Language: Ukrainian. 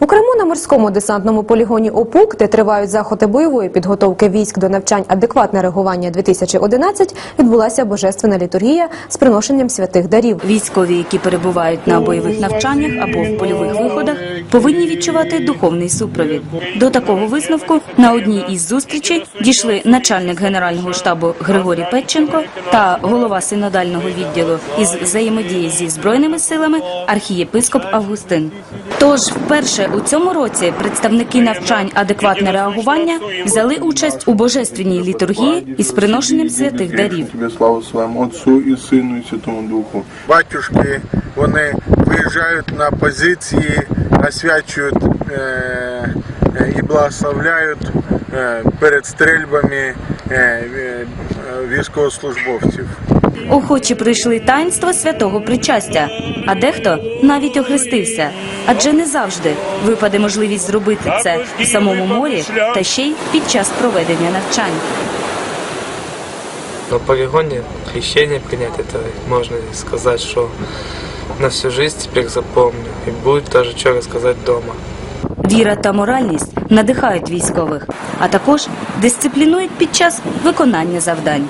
У Криму на морському десантному полігоні ОПУК, де тривають заходи бойової підготовки військ до навчань адекватне реагування 2011, відбулася божественна літургія з приношенням святих дарів. Військові, які перебувають на бойових навчаннях або в польових виходах, повинні відчувати духовний супровід. До такого висновку на одній із зустрічей дійшли начальник генерального штабу Григорій Петченко та голова синодального відділу із взаємодії зі збройними силами архієпископ Августин. Тож вперше у цьому році представники навчань адекватне реагування взяли участь у божественній літургії із приношенням святих дарів. Славу своєму Отцу і Сину і Святому Духу. батюшки вони виїжджають на позиції, освячують е, е, і благословляють е, перед стрельбами е, військовослужбовців. Охочі прийшли таїнство святого причастя, а дехто навіть охрестився. Адже не завжди випаде можливість зробити це в самому морі та ще й під час проведення навчань. На полигоне крещение принять, это можно сказать, что на всю жизнь теперь запомню. И будет тоже что рассказать дома. Віра та моральність надихають військових, а також дисциплінують під час виконання завдань.